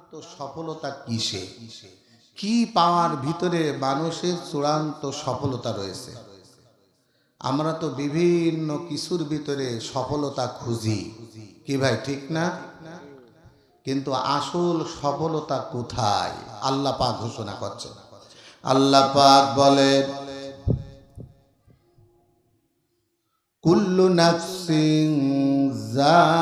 চূড়ান্ত সফলতা কিসে? কি পাওয়ার ভিতরে মানুষের চূড়ান্ত সফলতা রয়েছে? আমরা তো বিভিন্ন কিছুর ভিতরে সফলতা খুঁজি। কি ভাই, ঠিক না? কিন্তু আসল সফলতা কোথায়? আল্লাহ পাক ঘোষণা করছে আল্লাহ পাক বলেন, কুল্লু নাফসিং যায়িকাতুল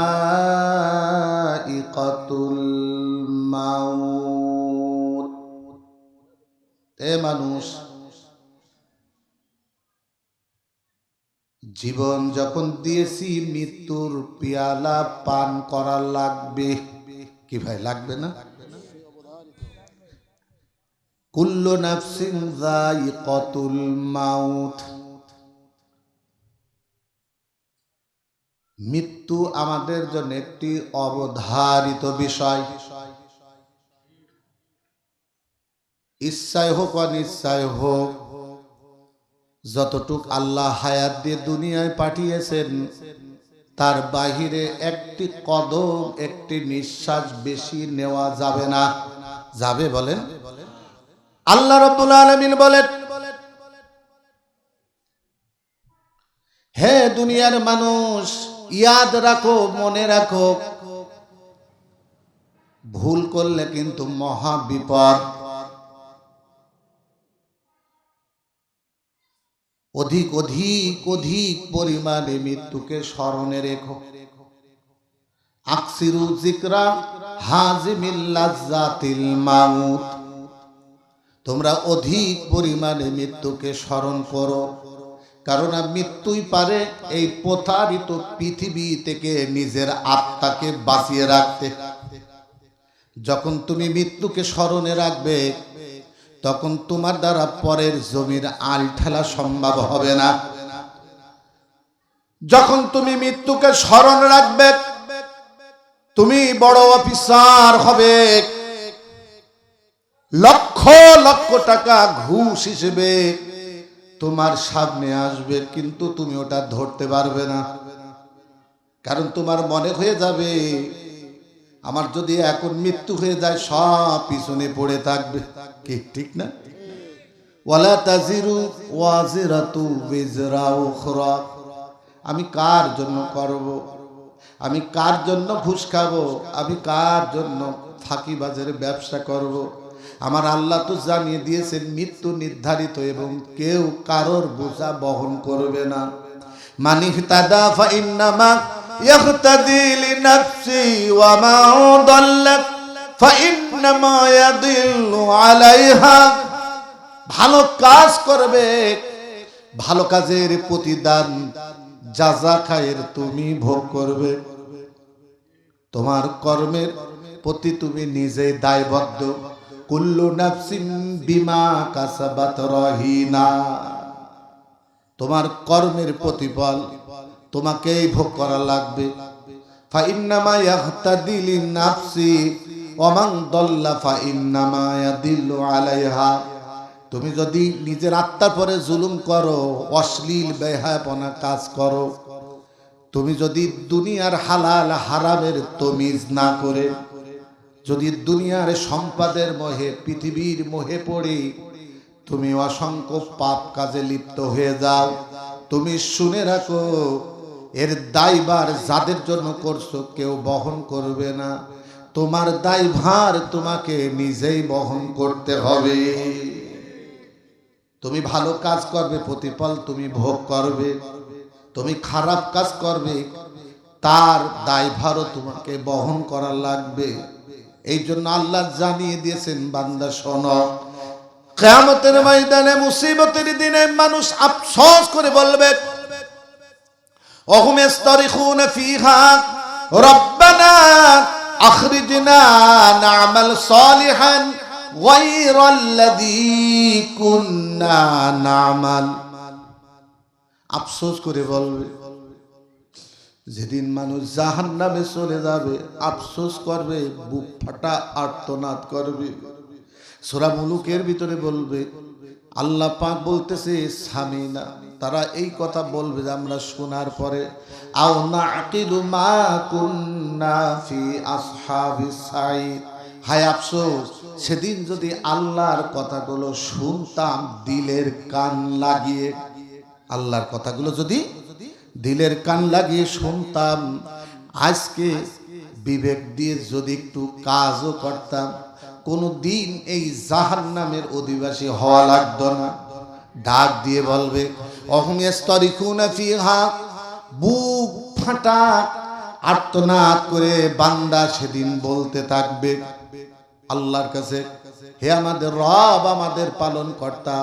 মানুষ, জীবন যখন দিয়েছি, মৃত্যুর পিয়ালা পান করা লাগবে। কি ভাই, লাগবে না? নাফসিং মৃত্যু আমাদের জন্য একটি অবধারিত বিষয়। ইচ্ছায় হোক অনিচ্ছায় হোক, যতটুক আল্লাহ হায়াত দিয়ে দুনিয়ায় পাঠিয়েছেন, তার বাহিরে একটি কদম, একটি নিঃশ্বাস বেশি নেওয়া যাবে না। যাবে বলেন? আল্লাহ রব্বুল আলমিন বলেন, হে দুনিয়ার মানুষ, ইয়াদ রাখো, মনে রাখো, ভুল করলে কিন্তু মহা বিপদ। অধিক অধিক অধিক পরিমাণে মৃত্যুকে স্মরণে রেখো। তোমরা অধিক পরিমাণে মৃত্যুকে স্মরণ করো। কারণ মৃত্যুই পারে এই প্রতারিত পৃথিবী থেকে নিজের আত্মাকে বাঁচিয়ে রাখতে। যখন তুমি মৃত্যুকে স্মরণে রাখবে তখন তোমার দ্বারা পরের জমির আল ঠেলা সম্ভব হবে না। যখন তুমি মৃত্যুকে স্মরণ রাখবে, তুমি বড় অফিসার হবে। লক্ষ লক্ষ টাকা ঘুষ হিসেবে তোমার সামনে আসবে, কিন্তু তুমি ওটা ধরতে পারবে না। কারণ তোমার মনে হয়ে যাবে আমার যদি এখন মৃত্যু হয়ে যায়, সব পিছনে পড়ে থাকবে। কি, ঠিক না? ওয়ালা তাজিরু ওয়াজিরাতু বিজরা উখরা। আমি কার জন্য করব? আমি কার জন্য ঘুষ খাব? আমি কার জন্য ফাঁকিবাজের ব্যবসা করব। আমার আল্লাহ তো জানিয়ে দিয়েছেন, মৃত্যু নির্ধারিত এবং কেউ কারোর বোঝা বহন করবে না। মানি তাদা ফাইন্নামা يهتدي لنفسي وما ضل فإنما يضل عليها ভালো কাজ করবে ভালো কাজের প্রতিদান যাজা খায়ের তুমি ভোগ করবে তোমার কর্মের প্রতি তুমি নিজেই দায়বদ্ধ কুল্লু নাফসিন বিমা কাসাবাত রহিনা তোমার কর্মের প্রতিফল তোমাকেই ভোগ করা লাগবে। তুমি যদি নিজের আত্মার পরে জুলুম করো, অশ্লীল, বেহায়াপনা কাজ করো, তুমি যদি দুনিয়ার হালাল, হারামের তমিজ না করে, যদি দুনিয়ার সম্পাদের মোহে, পৃথিবীর মোহে পড়ে, তুমি অসংখ্য পাপ কাজে লিপ্ত হয়ে যাও। তুমি শুনে রাখো এর দায়ভার যাদের জন্য করছ কেউ বহন করবে না। তোমার দায়ভার তোমাকে নিজেই বহন করতে হবে। তুমি ভালো কাজ করবে, প্রতিফল তুমি ভোগ করবে। তুমি খারাপ কাজ করবে, তার দায়ভারও তোমাকে বহন করা লাগবে। এই জন্য আল্লাহ জানিয়ে দিয়েছেন, বান্দা, শোন। কেয়ামতের ময়দানে, মুসিবতের দিনে মানুষ আফসোস করে বলবে وهم يسترخون فيها ربنا أخرجنا نعمل صالحا غير الذي كنا نعمل আফসোস করে বলবে যেদিন মানুষ জাহান নামে চলে যাবে আফসোস করবে বুক ফাটা আর্তনাদ করবে সোরা মুলুকের ভিতরে বলবে আল্লাহ পাক বলতেছে সামিনা তারা এই কথা বলবে যে আমরা শোনার পরে মা হায় আফসোস, সেদিন যদি আল্লাহর কথাগুলো শুনতাম, দিলের কান লাগিয়ে, আল্লাহর কথাগুলো যদি দিলের কান লাগিয়ে শুনতাম, আজকে বিবেক দিয়ে যদি একটু কাজও করতাম, কোনো দিন এই জাহান নামের অধিবাসী হওয়া লাগতো না। ডাক দিয়ে বলবে বুক ফাটা আর্তনাদ করে বান্দা সেদিন বলতে থাকবে, আল্লাহর কাছে, হে আমাদের রব, আমাদের পালন কর্তা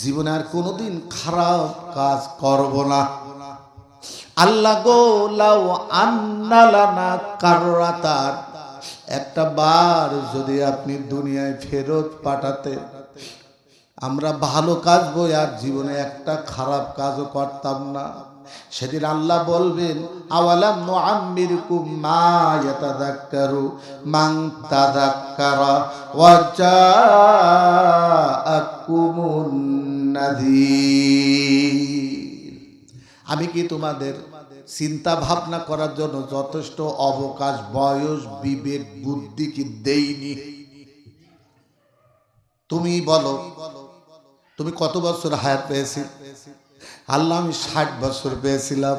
জীবনে আর কোনোদিন খারাপ কাজ করব না। আল্লাহ গো, লাউ আন্নালানা কাররাতার একটা বার যদি আপনি দুনিয়ায় ফেরত পাঠাতে, আমরা ভালো কাজ বই আর জীবনে একটা খারাপ কাজও করতাম না। সেদিন আল্লাহ বলবেন, আওয়ালাম মা ওয়া আমি কি তোমাদের চিন্তা ভাবনা করার জন্য যথেষ্ট অবকাশ, বয়স, বিবেক, বুদ্ধি কি দেইনি? তুমি বলো, তুমি কত বছর হায়াত পেয়েছি আল্লাহ, আমি ষাট বছর পেয়েছিলাম।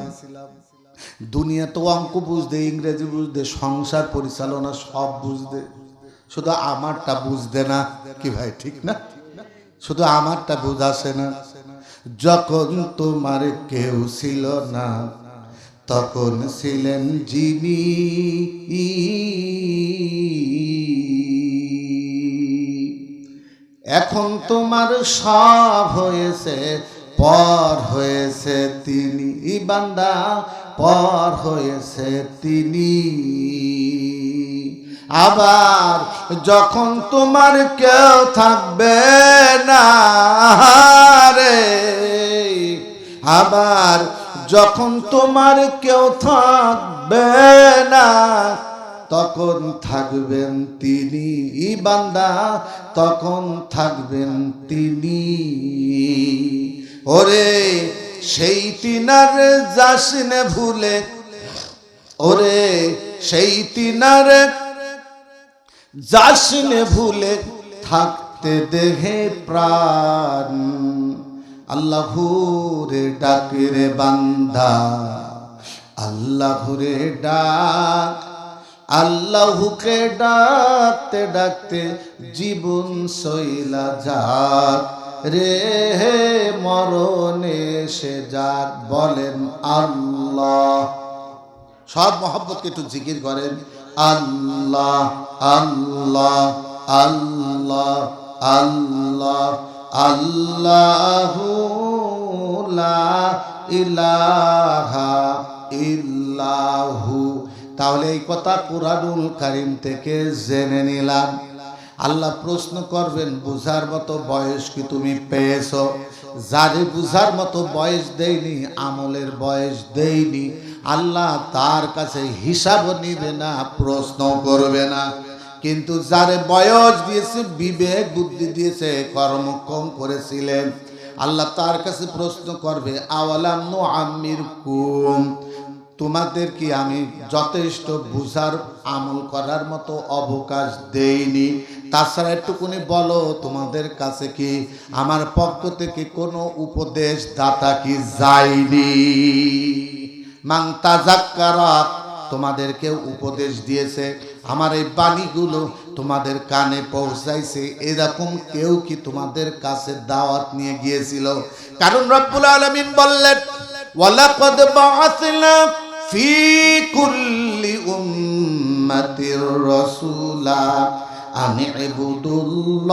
দুনিয়া তো অঙ্ক বুঝতে, ইংরেজি বুঝতে, সংসার পরিচালনা সব বুঝতে। শুধু আমারটা বুঝতে না, কি ভাই, ঠিক না? শুধু আমারটা বুঝাছে না। যখন তোমার কেউ ছিল না তখন ছিলেন যিনি। এখন তোমার সব হয়েছে, পর হয়েছে তিনি। বান্দা, পর হয়েছে তিনি। আবার যখন তোমার কেউ থাকবে না রে, আবার যখন তোমার কেউ থাকবে না, তখন থাকবেন তিনি বান্দা, তখন থাকবেন তিনি। ওরে সেই তিনার যাসনে ভুলে, ওরে সেই তিনার যাসনে ভুলে, থাকতে দেহে প্রাণ। আল্লাহুরে ডাকে রে বান্দা, আল্লাহুরে ডাক, আল্লাহুকে ডাকতে ডাকতে জীবন শৈলা যাক। রে হে মরণে সে যাক বলেন আল্লাহ। সব মহব্বতকে একটু জিকির করেন, আল্লাহ আল্লাহ আল্লাহ আল্লাহ। আল্লাহু লা ইলাহা ইল্লাহু। তাহলে এই কথা কোরআনুল কারিম থেকে জেনে নিলাম। আল্লাহ প্রশ্ন করবেন, বুঝার মতো বয়স কি তুমি পেয়েছ? যারে বুঝার মতো বয়স দেয়নি, আমলের বয়স দেয়নি, আল্লাহ তার কাছে হিসাব নিবে না, প্রশ্ন করবে না। কিন্তু যারে বয়স দিয়েছে, বিবেক, বুদ্ধি দিয়েছে কর্মক্ষম করেছিলেন। আল্লাহ তার কাছে প্রশ্ন করবে আওয়ালাম আমির কুম তোমাদের কি আমি যথেষ্ট বুঝার, আমল করার মতো অবকাশ দেইনি? তাছাড়া একটুকুনি বলো, তোমাদের কাছে কি আমার পক্ষ থেকে কোনো উপদেশ দাতা কি যায়নি? মাং তাজাক্কারা, তোমাদেরকে উপদেশ দিয়েছে। আমার এই বাণীগুলো তোমাদের কানে পৌঁছাইছে। এরকম কেউ কি তোমাদের কাছে দাওয়াত নিয়ে গিয়েছিল? কারণ রব্বুল আলমিন বললেন, ওয়ালাকদ বাআসনা ফি কুল্লি উম্মাতির রাসূলা আন ইবুদুল্লাহ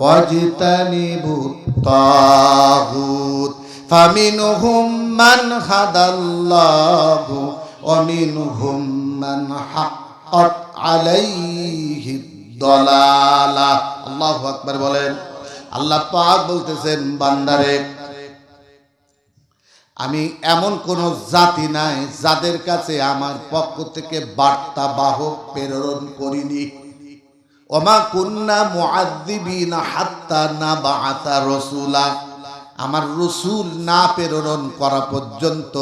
ওয়াজতানিবু তাগুত ফামিনহুম মান হাদাল্লাহু ওয়ামিনহুম من حقت عليه الضلاله আল্লাহু আকবার বলেন আল্লাহ পাক বলতেছেন বান্দারে আমি এমন কোন জাতি নাই যাদের কাছে আমার পক্ষ থেকে বার্তা বাহক প্রেরণ করিনি ওমা কুন্না মুআদ্দিবিনা হাত্তা না বাআতা রাসূলা আমার রসুল না প্রেরণ করা পর্যন্ত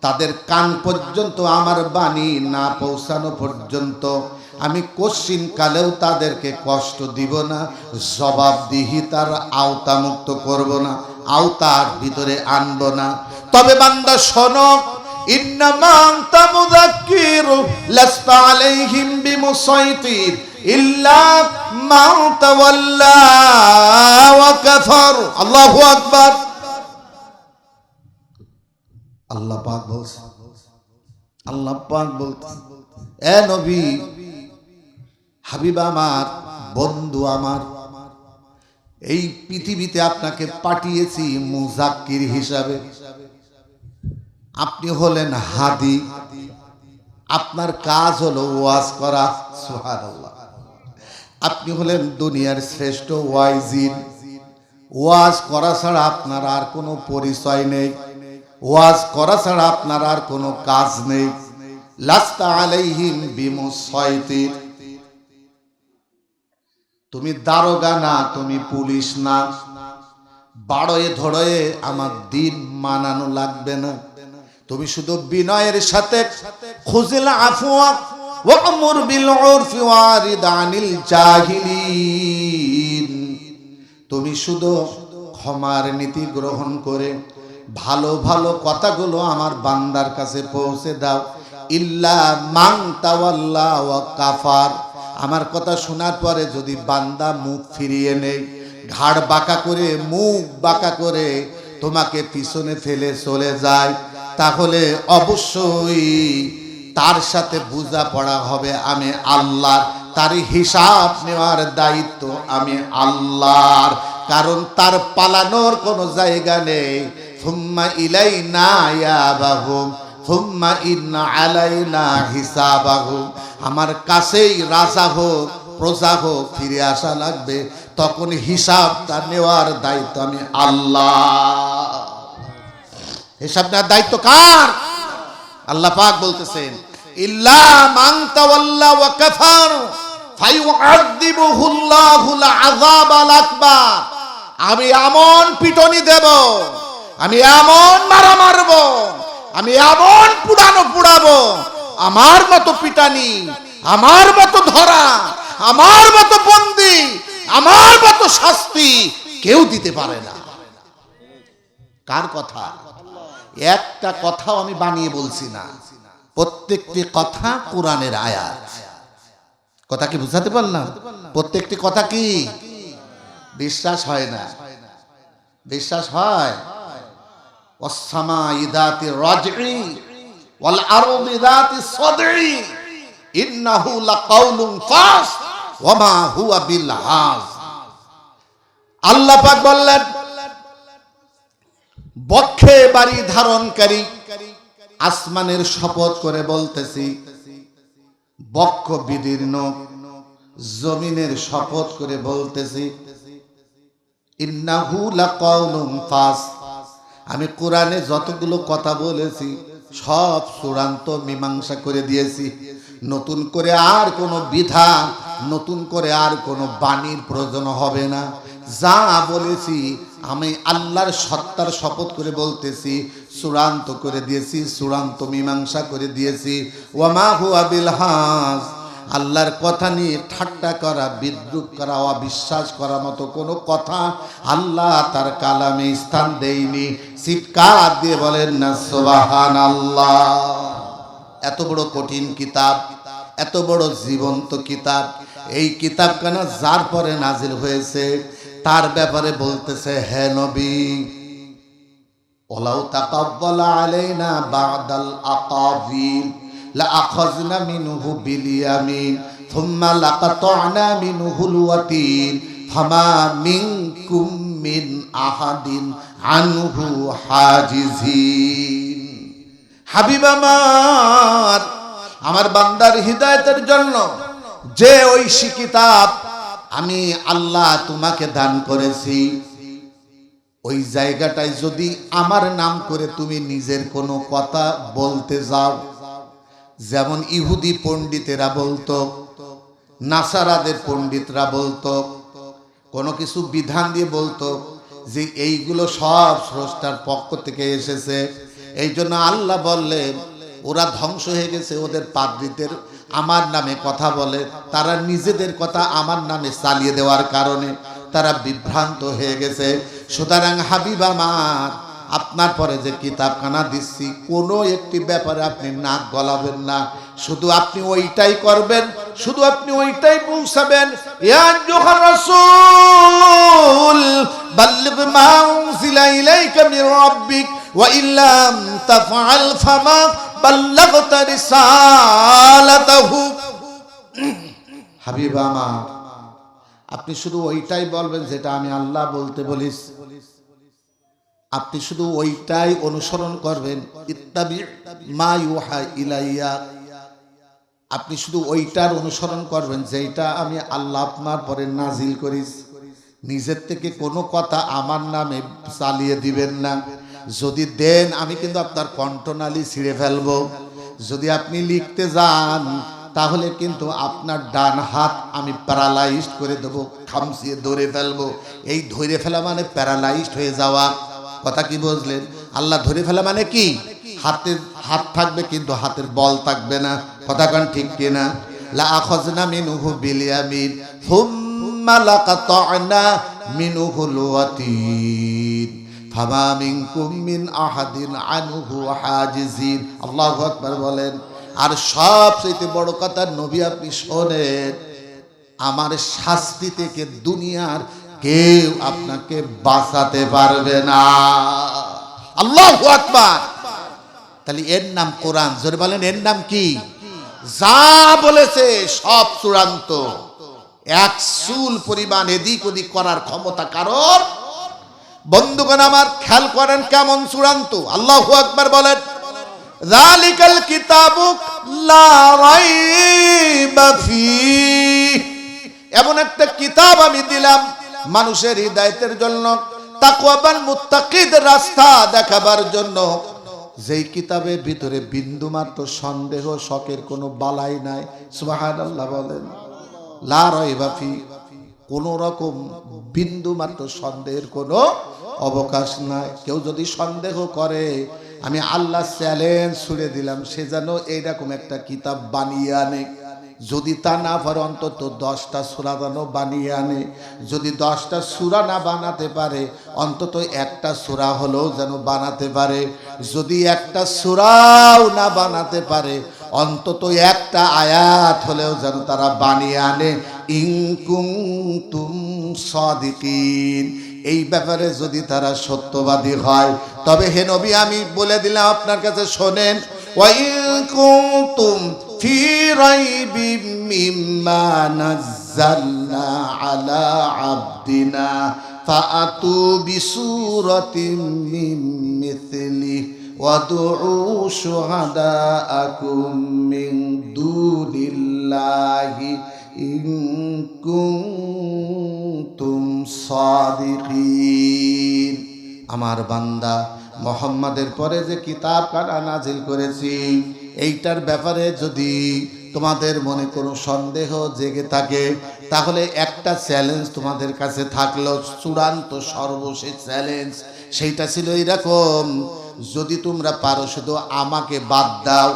তাদের কান পর্যন্ত, আমার বাণী না পৌঁছানো পর্যন্ত, আমি কশ্চিন কালেও তাদেরকে কষ্ট দিব না জবাবদিহি তার আওতামুক্ত করব না, আওতার ভিতরে আনব না। তবে বান্দা কাফার। আল্লাহু আকবার। আল্লাহ পাক বলছে। আল্লাহ পাক বলছে, এ নবী, হাবিব আমার, বন্ধু আমার, এই পৃথিবীতে আপনাকে পাঠিয়েছি মুজাক্কির হিসাবে। আপনি হলেন হাদি। আপনার কাজ হলো ওয়াজ করা, সুবহানাল্লাহ। আপনি হলেন দুনিয়ার শ্রেষ্ঠ ওয়াইজিন। ওয়াজ করা ছাড়া আপনার আর কোনো পরিচয় নেই। ওয়াজ করা ছাড়া আপনার আর কোনো কাজ নেই। লাস্তা আলাইহিম বিমুসাইতির তুমি দারোগা না, তুমি পুলিশ না। বাড়য়ে ধরয়ে আমার দিন মানানো লাগবে না। তুমি শুধু বিনয়ের সাথে খুজিল আফওয়া ওয়ামুর বিল তুমি শুধু ক্ষমার নীতি গ্রহণ করে ভালো ভালো কথাগুলো আমার বান্দার কাছে পৌঁছে দাও। ইল্লা মাং তাওয়াল্লা ওয়া কাফার। আমার কথা শোনার পরে যদি বান্দা মুখ ফিরিয়ে নেই ঘাড় বাঁকা করে, মুখ বাঁকা করে তোমাকে পিছনে ফেলে চলে যায়, তাহলে অবশ্যই তার সাথে বুঝা পড়া হবে আমি আল্লাহর। তার হিসাব নেওয়ার দায়িত্ব আমি আল্লাহর। কারণ তার পালানোর কোনো জায়গা নেই। ফুম্মা ইলাই না ইয়াবাহুম ফুম্মা ইন্না আলাইনা হিসাবাহুম আমার কাছেই রাজা হোক, প্রজা হোক, ফিরে আসা লাগবে। তখন হিসাবটা নেওয়ার দায়িত্ব আমি আল্লাহ। হিসাব নেওয়ার দায়িত্ব কার? আল্লাহ পাক বলতেছেন, ইল্লা মান তাওয়াল্লা ওয়া কাফার ফায়ুআযিবুহুল্লাহুল আযাবাল আকবার। আমি এমন পিটনি দেব আমি এমন মারা মারব, আমি এমন পুড়ানো পুড়াবো, আমার মতো পিটানি, আমার মতো ধরা, আমার মতো বন্দি, আমার মতো শাস্তি কেউ দিতে পারে না। কার কথা? একটা কথাও আমি বানিয়ে বলছি না। প্রত্যেকটি কথা কোরআনের আয়াত। কথা কি বুঝাতে পারলাম? প্রত্যেকটি কথা কি? বিশ্বাস হয় না। বিশ্বাস হয়? বক্ষে বাড়ি ধারণকারী আসমানের শপথ করে বলতেছি, বক্ষ বিদীর্ণ, জমিনের শপথ করে বলতেছি, ইন্নাহু লাকাউলুন ফাস। আমি কোরআনে যতগুলো কথা বলেছি, সব চূড়ান্ত মীমাংসা করে দিয়েছি। নতুন করে আর কোনো বিধান, নতুন করে আর কোনো বাণীর প্রয়োজন হবে না। যা বলেছি, আমি আল্লাহর সত্তার শপথ করে বলতেছি, চূড়ান্ত করে দিয়েছি, চূড়ান্ত মীমাংসা করে দিয়েছি। ওয়ামা হুয়া বিল হাস আল্লাহর কথা নিয়ে ঠাট্টা করা, বিদ্রুপ করা, অবিশ্বাস করার মতো কোনো কথা আল্লাহ তার কালামে স্থান দেয়নি। চিৎকার দিয়ে বলেন, না সোবাহান আল্লাহ এত বড় কঠিন কিতাব, এত বড় জীবন্ত কিতাব। এই কিতাব কেন যার পরে নাজিল হয়েছে, তার ব্যাপারে বলতেছে, হে নবী ওলাউ তাকাব্বালা আলাইনা বাদাল আকাবিল لأخذنا منه باليمين ثم لقطعنا منه الوتين فما منكم من أحد عنه حاجزين হাবিব আমার আমার বান্দার হৃদায়তের জন্য যে ঐশী কিতাব আমি আল্লাহ তোমাকে দান করেছি ওই জায়গাটায় যদি আমার নাম করে তুমি নিজের কোনো কথা বলতে যাও যেমন ইহুদি পণ্ডিতেরা বলতো, নাসারাদের পণ্ডিতরা বলতো, কোনো কিছু বিধান দিয়ে বলতো যে এইগুলো সব স্রষ্টার পক্ষ থেকে এসেছে। এই জন্য আল্লাহ বললেন, ওরা ধ্বংস হয়ে গেছে, ওদের পাদ্রিদের আমার নামে কথা বলে, তারা নিজেদের কথা আমার নামে চালিয়ে দেওয়ার কারণে তারা বিভ্রান্ত হয়ে গেছে। সুতরাং হাবিব আমার আপনার পরে যে কিতাবখানা দিচ্ছি, কোনো একটি ব্যাপারে আপনি নাক গলাবেন না। শুধু আপনি ওইটাই করবেন, শুধু আপনি ওইটাই পৌঁছাবেন। আপনি শুধু ওইটাই বলবেন যেটা আমি আল্লাহ বলতে বলিস। আপনি শুধু ওইটাই অনুসরণ করবেন। ইলাইয়া। আপনি শুধু ওইটার অনুসরণ করবেন যেটা আমি আল্লাহ আপনার পরে নাজিল করিস। নিজের থেকে কোনো কথা আমার নামে চালিয়ে দিবেন না। যদি দেন, আমি কিন্তু আপনার কণ্ঠনালী ছিঁড়ে ফেলব। যদি আপনি লিখতে যান, তাহলে কিন্তু আপনার ডান হাত আমি প্যারালাইজড করে দেবো, খামচিয়ে ধরে ফেলব। এই ধরে ফেলা মানে প্যারালাইজড হয়ে যাওয়া। কথা কি বুঝলেন? আল্লাহ ধরে ফেলা মানে কি? হাতের হাত থাকবে কিন্তু হাতের বল থাকবে না। কথা কান ঠিক কিনা? লা মিনহু বিল ইয়ামিন থুম্মা লাকাতা'না মিনহুল ওয়াতিন ফামা মিনকুম মিন আহাদিন বলেন, আর সবচেয়ে বড় কথা নবী আপনি শোনেন, আমার শাস্তি থেকে দুনিয়ার কেউ আপনাকে বাঁচাতে পারবে না। আল্লাহ তাহলে এর নাম কোরআন। জোরে বলেন, এর নাম কি? যা বলেছে সব চূড়ান্ত। এক চুল পরিমাণ এদিক ওদিক করার ক্ষমতা কারোর? বন্ধুগণ আমার, খেয়াল করেন কেমন চূড়ান্ত। আল্লাহ আকবার বলেন জালিকাল কিতাবু লা রাইবা ফীহ। এমন একটা কিতাব আমি দিলাম মানুষের হৃদায়তের জন্য, তাকওয়াবান মুত্তাকিদের রাস্তা দেখাবার জন্য। যেই কিতাবের ভিতরে বিন্দু মাত্র সন্দেহ শকের কোনো বালাই নাই, সুবহানাল্লাহ বলেন। লা রাইবা ফি, কোন রকম বিন্দু মাত্র সন্দেহের কোনো অবকাশ নাই। কেউ যদি সন্দেহ করে, আমি আল্লাহ চ্যালেঞ্জ ছুড়ে দিলাম, সে যেন এইরকম একটা কিতাব বানিয়ে আনে। যদি তা না পারে, অন্তত দশটা সুরা যেন বানিয়ে আনে। যদি দশটা সুরা না বানাতে পারে, অন্তত একটা সুরা হলেও যেন বানাতে পারে। যদি একটা সুরাও না বানাতে পারে, অন্তত একটা আয়াত হলেও যেন তারা বানিয়ে আনে। ইংকুং তুম সদিকিন। এই ব্যাপারে যদি তারা সত্যবাদী হয়, তবে হে নবী, আমি বলে দিলাম আপনার কাছে, শোনেন। ওয়াইন কুনতুম في ريب مما نزلنا على عبدنا فأتوا بسورة من مثله وادعوا شهداءكم من دون الله إن كنتم صادقين আমার বান্দা মোহাম্মদের পরে যে কিতাব কাটা নাজিল করেছি এইটার ব্যাপারে যদি তোমাদের মনে কোনো সন্দেহ জেগে থাকে, তাহলে একটা চ্যালেঞ্জ তোমাদের কাছে থাকল, চূড়ান্ত সর্বশেষ চ্যালেঞ্জ সেইটা ছিল এরকম যদি তোমরা পারো শুধু আমাকে বাদ দাও,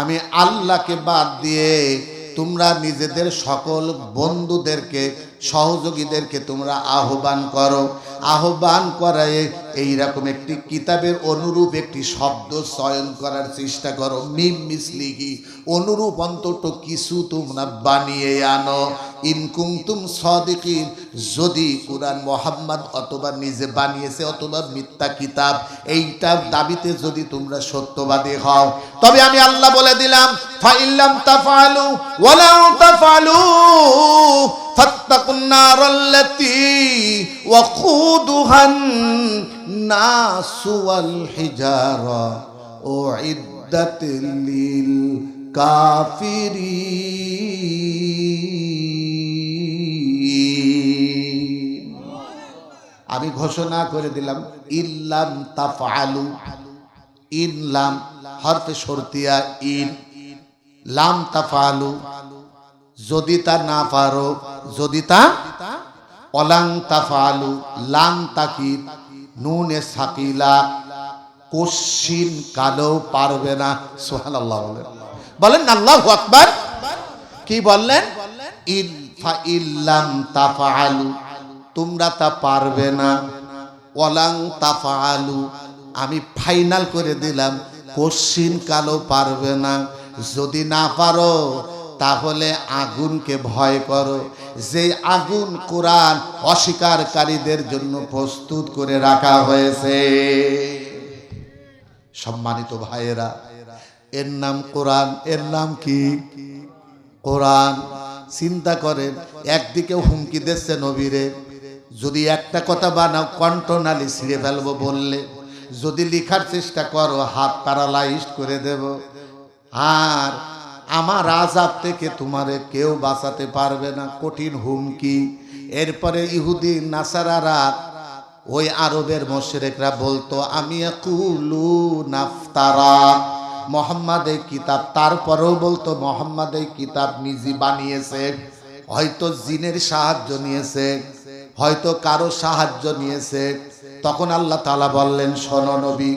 আমি আল্লাহকে বাদ দিয়ে তোমরা নিজেদের সকল বন্ধুদেরকে, সহযোগীদেরকে তোমরা আহ্বান করো। আহ্বান করায় এই রকম একটি কিতাবের অনুরূপ একটি শব্দ চয়ন করার চেষ্টা করো। মিম মিসলিহি। অনুরূপ অন্তত কিছু তোমরা বানিয়ে আনো। ইনকুম তুম সদিকিন। যদি কোরআন মোহাম্মদ অথবা নিজে বানিয়েছে অথবা মিথ্যা কিতাব, এইটার দাবিতে যদি তোমরা সত্যবাদী হও। তবে আমি আল্লাহ বলে দিলাম ফাইল্লাম তাফালু ওয়ালাউ তাফালু ফাত্তাকুন নারাল্লাতি ওয়াকুদুহান الناس والحجارة أعدت للكافرين আমি ঘোষণা করে দিলাম ইল্লাম তাফআলু ইনলাম হরফে শর্তিয়া ইন লাম তাফআলু যদি তা না পারো যদি তা অলাং তাফালু লাং তাকিদ নুনে সাকিলা, কোশ্চিন কালেও পারবে না। সোহান আল্লাহ বলেন। বলেন আল্লাহ আকবার। কি বললেন? ইল্লাম তাফালু তোমরা তা পারবে না। ওয়ালাং তাফালু আমি ফাইনাল করে দিলাম, কোশ্চিন কালো পারবে না। যদি না পারো তাহলে আগুনকে ভয় করো। যে আগুন কোরআন অস্বীকারীদের জন্য প্রস্তুত করে রাখা হয়েছে। সম্মানিত ভাইয়েরা, এর নাম কোরআন, এর নাম কি? কোরআন। চিন্তা করেন, একদিকে হুমকি দিচ্ছে নবীরে, যদি একটা কথা বানাও, কণ্ঠনালী ছিঁড়ে ফেলব বললে, যদি লিখার চেষ্টা করো, হাত প্যারালাইজ করে দেব। আর আমার আজাব থেকে তোমারে কেউ বাঁচাতে পারবে না। কঠিন হুমকি। এরপরে ইহুদি, নাসারারা, ওই আরবের মোশরেকরা বলতো, আমি কুলু নাফতারা। মোহাম্মদ এই কিতাব তারপরেও বলতো মোহাম্মদ এই কিতাব নিজে বানিয়েছে। হয়তো জিনের সাহায্য নিয়েছে। হয়তো কারও সাহায্য নিয়েছে। তখন আল্লাহ তালা বললেন, শোনো নবী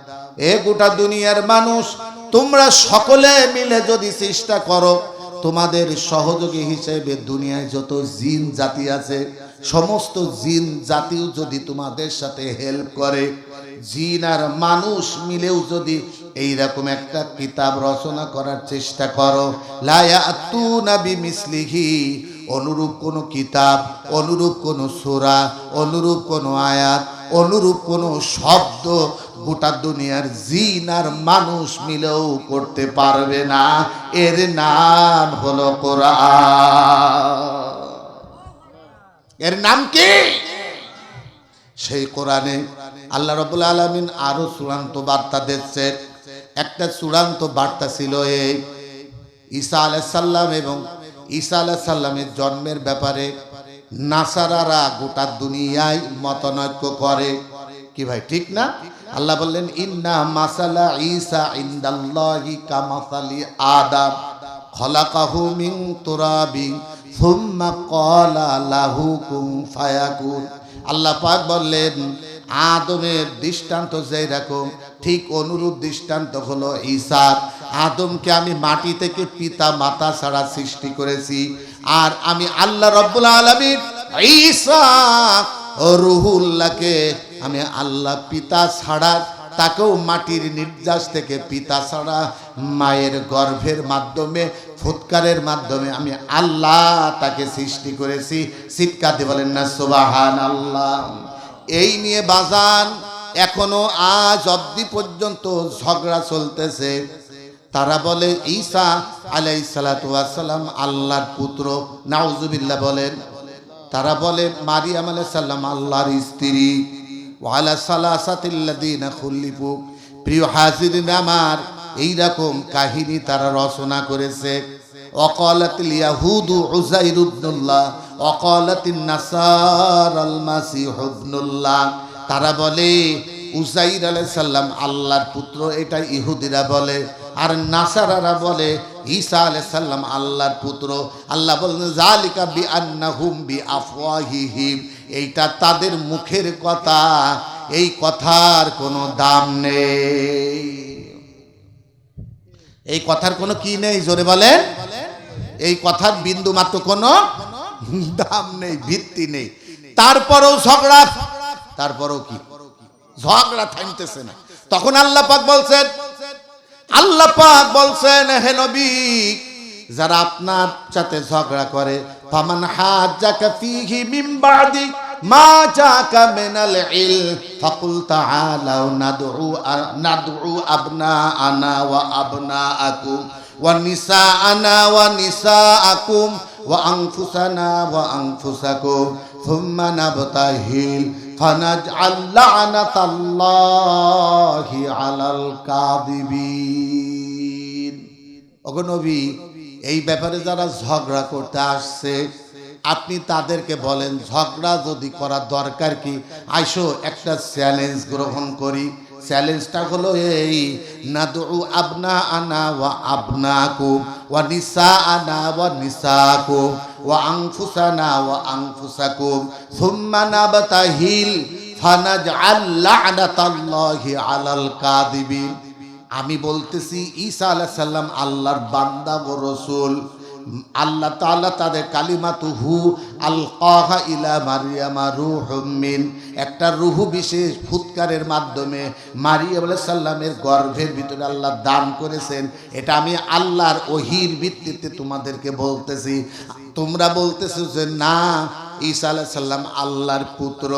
এ গোটা দুনিয়ার মানুষ, তোমরা সকলে মিলে যদি চেষ্টা করো, তোমাদের সহযোগী হিসেবে দুনিয়ায় যত জিন জাতি আছে, সমস্ত জিন জাতিও যদি তোমাদের সাথে হেল্প করে, জিন আর মানুষ মিলেও যদি এইরকম একটা কিতাব রচনা করার চেষ্টা করো লায়া তু নাবি মিসলিহি অনুরূপ কোনো কিতাব, অনুরূপ কোনো সোরা, অনুরূপ কোনো আয়াত, অনুরূপ কোনো শব্দ গোটা দুনিয়ার জিন আর মানুষ মিলেও করতে পারবে না। এর নাম হলো এর নাম কি? সেই কোরআনে আল্লাহ রবুল আলমিন আরও চূড়ান্ত বার্তা দিচ্ছে। একটা চূড়ান্ত বার্তা ছিল এই ঈসা আলাইসাল্লাম এবং ঈসা আলাইসাল্লামের জন্মের ব্যাপারে নাসারারা গোটা দুনিয়ায় মতনৈক্য করে। কি ভাই, ঠিক না? আল্লাহ বললেন, ইন্না মাসালা ঈসা ইন্দাল্লাহি কামাসালি আদম, খলাকাহু মিন তুরাবিন, সুম্মা ক্বালা লাহু কুন ফায়াকুন। আল্লাহ পাক বললেন, আদমের দৃষ্টান্ত যেই রকম ঠিক অনুরূপ দৃষ্টান্ত হলো ঈসার আদমকে আমি মাটি থেকে পিতা মাতা ছাড়া সৃষ্টি করেছি, আর আমি আল্লাহ রব্বুল আলমীর ঈসা রুহুল্লাহকে আমি আল্লাহ পিতা ছাড়া, তাকেও মাটির নির্যাস থেকে পিতা ছাড়া, মায়ের গর্ভের মাধ্যমে, ফুৎকারের মাধ্যমে আমি আল্লাহ তাকে সৃষ্টি করেছি। চিৎকাতে বলেন না সুবাহান আল্লাহ এই নিয়ে বাজান, এখনও আজ অবধি পর্যন্ত ঝগড়া চলতেছে। তারা বলে, ঈসা আলাই সালাম আল্লাহর পুত্র, নাউজুবিল্লাহ বলেন। তারা বলে, মারিয়াম আলাই সাল্লাম আল্লাহর স্ত্রী। ওয়ালা সালাসাতিল্লাদিনা খুল্লিপু প্রিয় হাজিরিন আমার, এইরকম কাহিনী তারা রচনা করেছে। অকলাতিল ইয়াহুদু উজাইর ইবনুল্লাহ অকলাতিন নাসার আল মাসিহ ইবনুল্লাহ। তারা বলে উজাইর আলাইহিস সালাম আল্লাহর পুত্র এটা ইহুদিরা বলে, আর নাসারারা বলে, ঈসা আলাইহিস সালাম আল্লাহর পুত্র। আল্লাহ বলেন জালিকা বি আন্নাহুম বি আফওয়াহিহিম এইটা তাদের মুখের কথা, এই কথার কোনো দাম নেই। এই কথার কোনো কি নেই? জোরে বলেন। এই কথার বিন্দু মাত্র কোনো দাম নেই, ভিত্তি নেই। তারপরেও ঝগড়া। তারপরেও কি? ঝগড়া থামতেছে না। তখন আল্লাহ পাক বলছেন, আল্লাহ পাক বলছেন, হে নবী, যারা আপনার সাথে ঝগড়া করে فمن حاجك فيه من بعد ما جاك من العلم فقل تعالوا ندعو ندعو أبناءنا وأبناءكم ونساءنا ونساءكم وأنفسنا وأنفسكم ثم نبتهل فنجعل لعنة الله على الكاذبين أغنبي এই ব্যাপারে যারা ঝগড়া করতে আসছে, আপনি তাদেরকে বলেন, ঝগড়া যদি করার দরকার কি? আইসো, একটা চ্যালেঞ্জ গ্রহণ করি। চ্যালেঞ্জটা হলো এই নাদু আবনা আনা ওয়া আবনাকুম ওয়া নিসা আনা ওয়া নিসাকুম ওয়া আনফুসানা ওয়া আনফুসাকুম সুম্মা নাবতাহিল ফানাজআল লা'নাতাল্লাহি আলাল কাযিবিন। আমি বলতেছি, ঈসা আলাইহিস সালাম আল্লাহর বান্দা ও রসুল। আল্লাহ তাআলা তাদের কালিমাতুহু আলকাহা ইলা মারিয়ামা রূহুম মিন। একটা রুহু বিশেষ ফুৎকারের মাধ্যমে মারিয়াম সাল্লামের গর্ভের ভিতরে আল্লাহ দান করেছেন। এটা আমি আল্লাহর ওহির ভিত্তিতে তোমাদেরকে বলতেছি। তোমরা বলতেছো যে, না, ঈসা আলাইহিস সাল্লাম আল্লাহর পুত্র।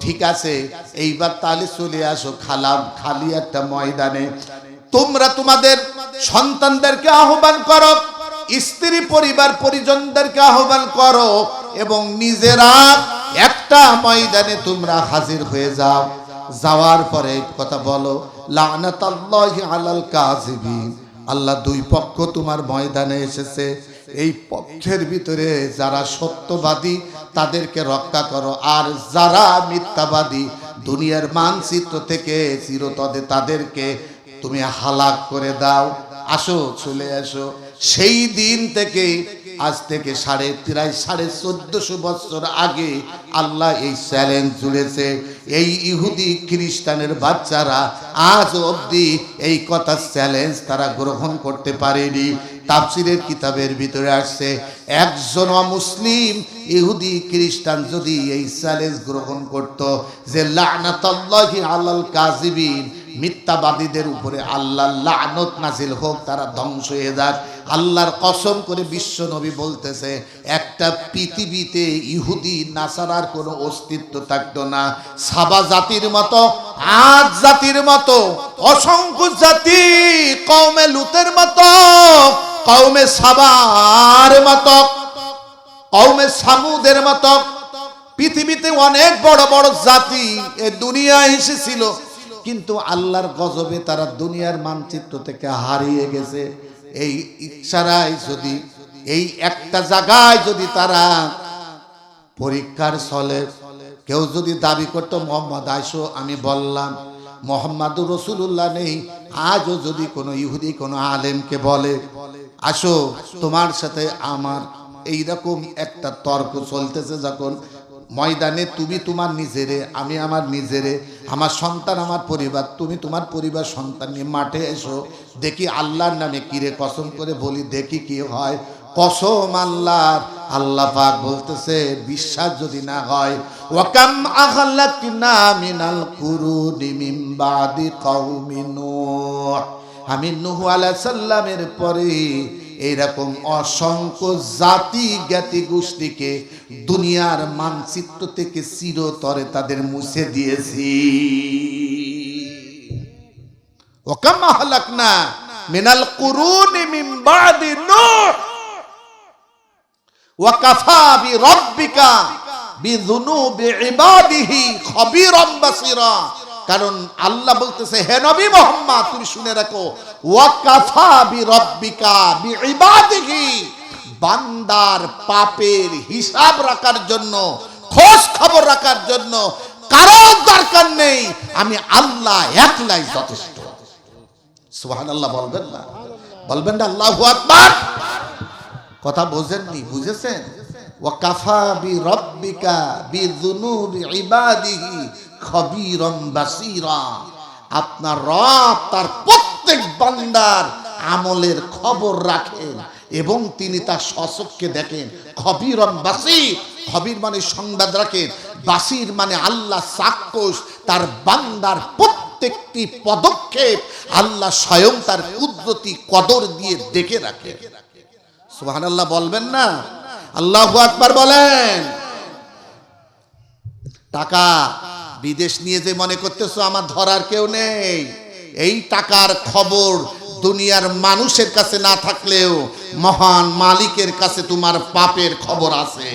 ঠিক আছে, এইবার তাহলে চলে আসো খালাম খালি একটা ময়দানে। তোমরা তোমাদের সন্তানদেরকে আহ্বান করো, স্ত্রী পরিবার পরিজনদেরকে আহ্বান করো এবং নিজেরা একটা ময়দানে তোমরা হাজির হয়ে যাও। যাওয়ার পরে কথা বলো আলাল আল্লাহ দুই পক্ষ তোমার ময়দানে এসেছে। এই পক্ষের ভিতরে যারা সত্যবাদী, তাদেরকে রক্ষা করো। আর যারা মিথ্যাবাদী, দুনিয়ার মানচিত্র থেকে চিরতদে তাদেরকে তুমি হালাক করে দাও। আসো, চলে আসো। সেই দিন থেকে, আজ থেকে সাড়ে প্রায় সাড়ে চোদ্দশো বছর আগে আল্লাহ এই চ্যালেঞ্জ জুড়েছে এই ইহুদি খ্রিস্টানের বাচ্চারা আজ অবধি এই কথা চ্যালেঞ্জ তারা গ্রহণ করতে পারেনি। তাফসিরের কিতাবের ভিতরে আসছে, একজন মুসলিম ইহুদি খ্রিস্টান যদি এই চ্যালেঞ্জ গ্রহণ করত, যে লানাতাল্লাহি আলাল কাজিবিন মিথ্যাবাদীদের উপরে আল্লাহ লানত নাজিল হোক, তারা ধ্বংস হয়ে যাক। আল্লাহর কসম করে বিশ্ব নবী বলতেছে, একটা পৃথিবীতে ইহুদি, নাসারার কোনো অস্তিত্ব থাকতো না। সাবা জাতির মতো, আজ জাতির মতো, অসংখ্য জাতি কৌমে লুতের মতো কৌমে সাবার মতো কৌমে সামুদের মতো। পৃথিবীতে অনেক বড় বড় জাতি এ দুনিয়ায় এসেছিল। কিন্তু আল্লাহর গজবে তারা দুনিয়ার মানচিত্র থেকে হারিয়ে গেছে। এই ইচ্ছারায় যদি, এই একটা জায়গায় যদি তারা পরীক্ষার চলে কেউ যদি দাবি করতো, মোহাম্মদ আইসো, আমি বললাম, মোহাম্মদুর রসুল্লাহ নেই, আজও যদি কোনো ইহুদি, কোনো আলেমকে বলে, আসো, তোমার সাথে আমার এইরকম একটা তর্ক চলতেছে যখন ময়দানে তুমি তোমার নিজেরে, আমি আমার নিজেরে, আমার সন্তান আমার পরিবার, তুমি তোমার পরিবার সন্তান নিয়ে মাঠে এসো, দেখি আল্লাহর নামে কিরে কসম করে বলি, দেখি কি হয়। কসম আল্লাহর, আল্লাহ পাক বলতেছে, বিশ্বাস যদি না হয়, ওয়াকাম আখাল্লাকিনা মিনাল কুরুনি মিন বাদি কওমি আমি নুহু আলাইহিস সাল্লামের পরে এইরকম অসংখ্য জাতি জ্ঞাতি গোষ্ঠীকে দুনিয়ার মানচিত্র থেকে চিরতরে তাদের মুছে দিয়েছি। ওকাম হালাকনা মিনাল কুরুনি বাদি নূহ ওয়াকাফা বিরাব্বিকা বিযুনুবি ইবাদিহি খবীরাম বাসীরা। কারণ আল্লাহ বলতেছে, হে নবী মোহাম্মদ, তুমি শুনে রাখো, ওয়াকাফা বিরাব্বিকা বিইবাদিহি, বান্দার পাপের হিসাব রাখার জন্য, খোঁজ খবর রাখার জন্য কারোর দরকার নেই, আমি আল্লাহ একলাই যথেষ্ট। সুবহানাল্লাহ বলবেন না। বলবেন না, আল্লাহু আকবার। কথা বোঝেননি, বুঝেছেন? ওয়াকাফা বি রব্বিকা বি যুনুবি ইবাদিহি আপনার রব তার প্রত্যেক বান্দার আমলের খবর রাখেন এবং তিনি তার সচককে দেখেন। খবীরম বাসীর খবীর মানে সংবাদ রাখেন, বাসির মানে আল্লাহ চাক্ষুষ তার বান্দার প্রত্যেকটি পদক্ষেপ আল্লাহ স্বয়ং তার কুদরতি কদর দিয়ে দেখে রাখে সুহান আল্লাহ বলবেন না? আল্লাহ আকবার বলেন। টাকা বিদেশ নিয়ে যে মনে করতেছো, আমার ধরার কেউ নেই। এই টাকার খবর দুনিয়ার মানুষের কাছে না থাকলেও মহান মালিকের কাছে তোমার পাপের খবর আছে।